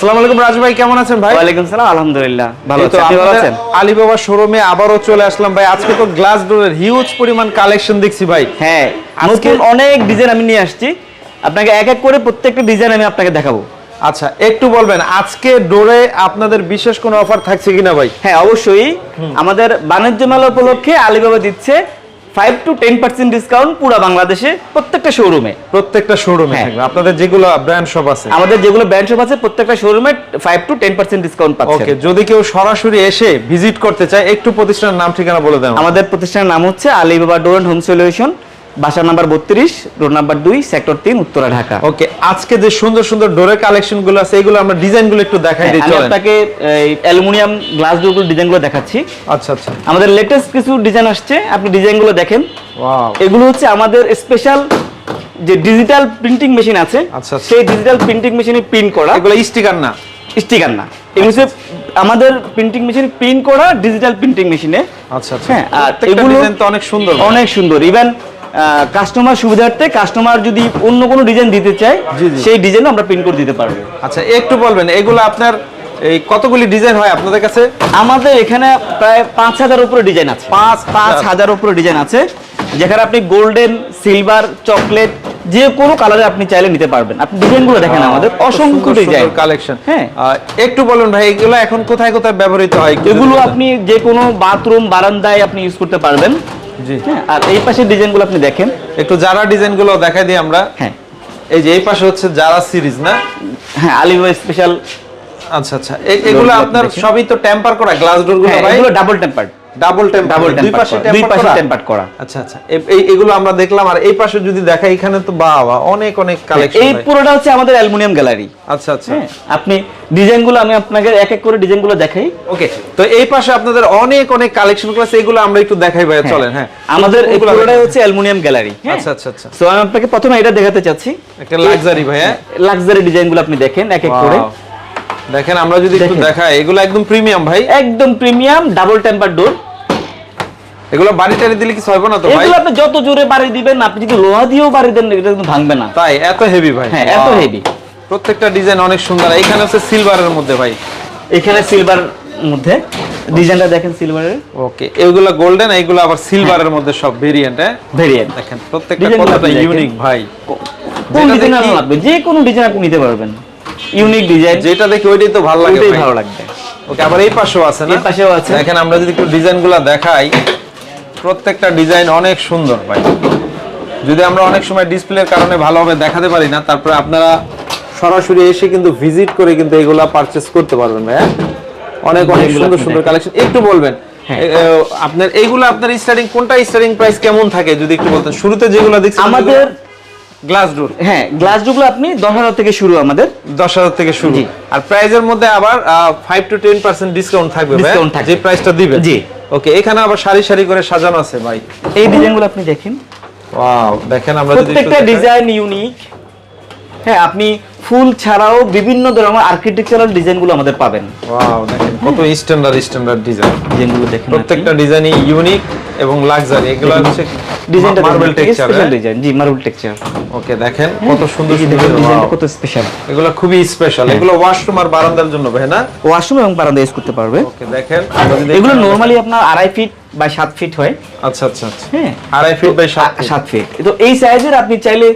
আসসালামু আলাইকুম রাজু ভাই কেমন আছেন ভাই? ওয়ালাইকুম সালাম আলহামদুলিল্লাহ ভালো আছি। আপনি ভালো আপনাদের আছেন? আলিবাবা শোরুমে আবারও চলে আসলাম ভাই। আজকে তো গ্লাস ডোরের হিউজ পরিমাণ কালেকশন দেখছি ভাই। হ্যাঁ নতুন অনেক ডিজাইন আমি নিয়ে আসছি। আপনাকে এক এক করে প্রত্যেকটা ডিজাইন আমি আপনাকে দেখাবো। আচ্ছা একটু বলবেন আজকে ডোরে আপনাদের বিশেষ কোনো অফার থাকছে কিনা ভাই? হ্যাঁ অবশ্যই। আমাদের বাণিজ্য মেলা উপলক্ষে আলিবাবা দিচ্ছে five to ten percent discount পুরো বাংলাদেশে প্রত্যেকটা শোরুমে প্রত্যেকটা শোরুমে হ্যাঁ। থাকবে। আপনাদের যেগুলো ব্র্যান্ড শপ আছে। আমাদের যেগুলো ব্র্যান্ড শপ আছে প্রত্যেকটা শোরুমে five to ten percent discount পাচ্ছে। ওকে যদি কেউ সরাসরি এসে ভিজিট করতে চায় একটু প্রতিষ্ঠানের নাম ঠিকানা বলে দেন আমাদের প্রতিষ্ঠানের নাম হচ্ছে Alibaba door and home solution. বাসা নাম্বার বত্রিশ রোড নাম্বার দুই সেক্টর তিন উত্তরা ঢাকা। ওকে আজকে যে সুন্দর সুন্দর ডোরের কালেকশনগুলো আছে এগুলো আমরা ডিজাইনগুলো একটু দেখাই হ্যাঁ, দিই আমি আপনাকে অ্যালুমিনিয়াম গ্লাস ডোরগুলো ডিজাইনগুলো দেখাচ্ছি। আচ্ছা আচ্ছা। আমাদের লেটেস্ট কিছু ডিজাইন আসছে আপনি ডিজাইনগুলো দেখেন। এগুলো হচ্ছে আমাদের স্পেশাল যে ডিজিটাল প্রিন্টিং মেশিন আছে আচ্ছা, আচ্ছা। সেই ডিজিটাল প্রিন্টিং মেশিনে প্রিন্ট করা। এগুলো স্টিকার না? স্টিকার না। এগুলো আমাদের প্রিন্টিং মেশিনে প্রিন্ট করা ডিজিটাল প্রিন্টিং মেশিনে আচ্ছা আচ্ছা। হ্যাঁ, আর এগুলো- ডিজাইন তো অনেক সুন্দর। অনেক সুন্দর। ইভেন কাস্টমার সুবিধার্থে কাস্টমার যদি অন্য কোনো ডিজাইন দিতে চায়। সেই ডিজাইন আমরা প্রিন্ট করে দিতে পারব। আচ্ছা একটু বলবেন এগুলো আপনার এই কতগুলি ডিজাইন হয় আপনাদের কাছে? আমাদের এখানে প্রায় পাঁচ হাজার উপরে ডিজাইন আছে। পাঁচ পাঁচ হাজার উপরে ডিজাইন আছে যেখানে আপনি গোল্ডেন সিলভার চকলেট যে কোনো কালারে আপনি চাইলে নিতে পারবেন। আপনি ডিজাইনগুলো দেখেন আমাদের অসংখ্য ডিজাইন কালেকশন হ্যাঁ। একটু বলুন ভাই এগুলো এখন কোথায় কোথায় ব্যবহৃত হয়? এগুলো আপনি যে কোনো বাথরুম বারান্দায় আপনি ইউজ করতে পারবেন। জি। হ্যাঁ আর এই পাশের ডিজাইনগুলো আপনি দেখেন। একটু যারা ডিজাইনগুলো দেখাই দিই আমরা। হ্যাঁ। এই যে এই পাশে হচ্ছে যারা সিরিজ না? হ্যাঁ আলিবাবা স্পেশাল আচ্ছা আচ্ছা। এগুলো আপনার সবই তো টেম্পার করা গ্লাস ডোরগুলো হ্যাঁ ভাই এগুলো double tempered double temper double দুই পাশে দুই পাশে টেম্পার করা। আচ্ছা আচ্ছা। এই এগুলো আমরা দেখলাম আর এই পাশে যদি দেখাই এখানে তো বাবা অনেক অনেক কালেকশন এই পুরোটা হচ্ছে আমাদের অ্যালুমিনিয়াম গ্যালারি। আচ্ছা আচ্ছা। হ্যাঁ আপনি ডিজাইনগুলো আমি আপনাকে এক এক করে ডিজাইনগুলো দেখাই। ওকে তো এই পাশে আপনাদের অনেক অনেক কালেকশন আছে এগুলো আমরা একটু দেখাই ভাই চলেন হ্যাঁ। আমাদের ওগুলো হচ্ছে অ্যালুমিনিয়াম গ্যালারি আচ্ছা আচ্ছা আচ্ছা। সো আমি আপনাকে প্রথমে এটা দেখাতে চাচ্ছি। একটা লাক্সারি ভাই হ্যাঁ লাক্সারি ডিজাইনগুলো আপনি দেখেন এক এক করে. দেখেন আমরা যদি একটু দেখাই এগুলো একদম প্রিমিয়াম ভাই। একদম প্রিমিয়াম ডাবল টেম্পার ডোর এগুলো বাড়ি টাড়ি দিলে কিছু হবে না তো ভাই? এগুলো আপনি যত জোরে বাড়ি দিবেন আপনি যদি লোহা দিয়েও বাড়ি দেন এটা কিন্তু ভাঙবে না। তাই এত হেভি ভাই। হ্যাঁ এত হেভি প্রত্যেকটা ডিজাইন অনেক সুন্দর। এখানে হচ্ছে সিলভারের মধ্যে ভাই। এখানে সিলভার মধ্যে। ডিজাইনটা দেখেন সিলভারের ওকে এগুলো গোল্ডেন এইগুলো আবার সিলভারের মধ্যে সব ভেরিয়েন্ট হ্যাঁ? ভেরিয়েন্ট দেখেন প্রত্যেকটা কতটা ইউনিক ভাই। কোন ডিজাইন লাগবে? যে কোনো ডিজাইন আপনি নিতে পারবেন। ইউনিক ডিজাইন যেটা দেখি ওইটাই তো ভালো লাগে ওইটাই ভালো লাগবে। ওকে আবার এই পাশেও আছে না? এই পাশেও আছে। দেখেন আমরা যদি একটু ডিজাইনগুলো দেখাই প্রত্যেকটা ডিজাইন অনেক সুন্দর ভাই। যদি আমরা অনেক সময় ডিসপ্লের কারণে ভালোভাবে দেখাতে পারি না তারপরে আপনারা সরাসরি এসে কিন্তু ভিজিট করে কিন্তু এগুলা পারচেজ করতে পারবেন ভাই? অনেক অনেক সুন্দর সুন্দর কালেকশন একটু বলবেন হ্যাঁ। আপনার এইগুলো আপনার স্টার্টিং কোনটা স্টার্টিং প্রাইস কেমন থাকে যদি একটু বলতেন? শুরুতে যেগুলো দেখছি আমাদের গ্লাস ডোর হ্যাঁ গ্লাস ডোরগুলো আপনি দশ হাজার থেকে শুরু আমাদের। দশ হাজার থেকে শুরু। আর প্রাইজের মধ্যে আবার five to ten percent discount থাকবে। যে প্রাইসটা দিবে জি। ওকে এখানে আবার সারি সারি করে সাজানো আছে ভাই। এই ডিজাইনগুলো আপনি দেখেন। ওয়াও দেখেন আমরা প্রত্যেকটা ডিজাইন ইউনিক হ্যাঁ আপনি ফুল ছাড়াও বিভিন্ন ধরনের আর্কিটেকচারাল ডিজাইনগুলো আমাদের পাবেন। ওয়াও দেখেন কত স্ট্যান্ডার্ড স্ট্যান্ডার্ড ডিজাইন। ডিজাইনগুলো দেখেন প্রত্যেকটা ডিজাইনই ইউনিক এবং লাক্সারি এগুলো হচ্ছে ডিজাইনটা মার্বেল টেক্সচার ডিজাইন জি মার্বেল টেক্সচার ওকে দেখেন কত সুন্দর সুন্দর ডিজাইনটা কত স্পেশাল এগুলো খুবই স্পেশাল এগুলো ওয়াশরুম আর বারান্দার জন্য ভাই না ওয়াশরুম এবং বারান্দা ইউজ করতে পারবে। ওকে দেখেন এগুলো নরমালি আপনার আড়াই ফিট বা সাত ফিট হয়। আচ্ছা আচ্ছা আচ্ছা। হ্যাঁ। আড়াই ফিট বাই সাত ফিট তো এই সাইজের আপনি চাইলে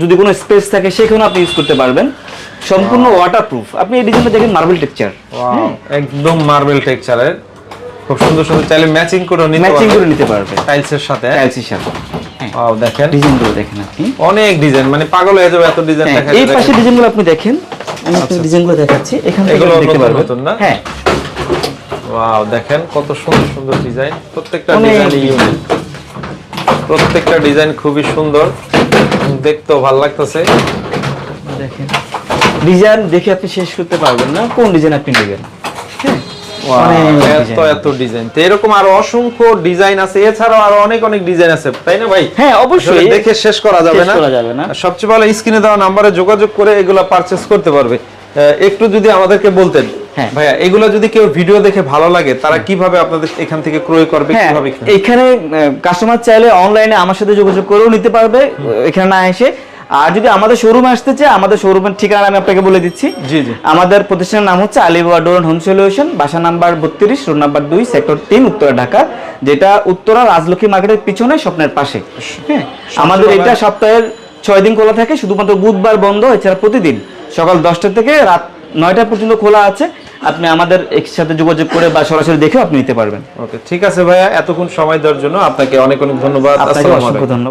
যদি কোনো স্পেস থাকে সেখানে আপনি ইউজ করতে পারবেন। সম্পূর্ণ ওয়াটারপ্রুফ আপনি এই ডিজাইনটা দেখেন মার্বেল টেক্সচার একদম মার্বেল টেক্সচারের খুব সুন্দর সুন্দর চাইলে ম্যাচিং করে নিতে ম্যাচিং করে নিতে পারবে। টাইলসের সাথে? টাইলসের সাথে। হ্যাঁ। ওয়াও দেখেন। ডিজাইনগুলো দেখেন আপনি। অনেক ডিজাইন মানে পাগল হয়ে যাবে এত ডিজাইন হ্যাঁ, দেখা এই পাশে। ডিজাইনগুলো আপনি দেখেন। আমি আপনাকে আচ্ছা। ডিজাইনগুলো দেখাচ্ছি। এখান থেকে এগুলো দেখতে পারবেন। নতুন না? হ্যাঁ। ওয়াও দেখেন কত সুন্দর সুন্দর ডিজাইন প্রত্যেকটা ডিজাইন ইউনিক প্রত্যেকটা ডিজাইন খুবই সুন্দর। দেখতেও ভালো লাগতেছে। দেখেন। ডিজাইন দেখে আপনি শেষ করতে পারবেন না। কোন ডিজাইন আপনি নেবেন? হ্যাঁ এত এত ডিজাইন তো এরকম আরও অসংখ্য ডিজাইন আছে। এছাড়াও আরও অনেক অনেক ডিজাইন আছে। তাই না ভাই? হ্যাঁ অবশ্যই। দেখে শেষ করা যাবে না? করা যাবে না। আর সবচেয়ে ভালো স্ক্রিনে দেওয়া নাম্বারে যোগাযোগ করে এগুলো পারচেজ করতে পারবে। একটু যদি আমাদেরকে বলতেন। হ্যাঁ। ভাইয়া এগুলো যদি কেউ ভিডিও দেখে ভালো লাগে তারা কীভাবে আপনাদের এখান থেকে ক্রয় করবে হ্যাঁ কীভাবে এখানে কাস্টমার চাইলে অনলাইনে আমার সাথে যোগাযোগ করেও নিতে পারবে। এখানে না এসে আর যদি আমাদের শোরুমে আসতে চায় আমাদের শোরুমের ঠিকানা আমি আপনাকে বলে দিচ্ছি। জি, জি। আমাদের প্রতিষ্ঠানের নাম হচ্ছে আলিবাবা হোম সলিউশন বাসা নাম্বার বত্রিশ রোড নাম্বার দুই সেক্টর তিন উত্তরা ঢাকা যেটা উত্তরা রাজলক্ষ্মী মার্কেটের পিছনে স্বপ্নের পাশে। হ্যাঁ আমাদের এটা সপ্তাহের ছয় দিন খোলা থাকে শুধুমাত্র বুধবার বন্ধ এছাড়া প্রতিদিন সকাল দশটা থেকে রাত নয়টা পর্যন্ত খোলা আছে। আপনি আমাদের এর সাথে যোগাযোগ করে বা সরাসরি দেখেও আপনি নিতে পারবেন। ওকে ঠিক আছে ভাইয়া এতক্ষণ সময় দেওয়ার জন্য আপনাকে অনেক অনেক ধন্যবাদ। অসংখ্য ধন্যবাদ।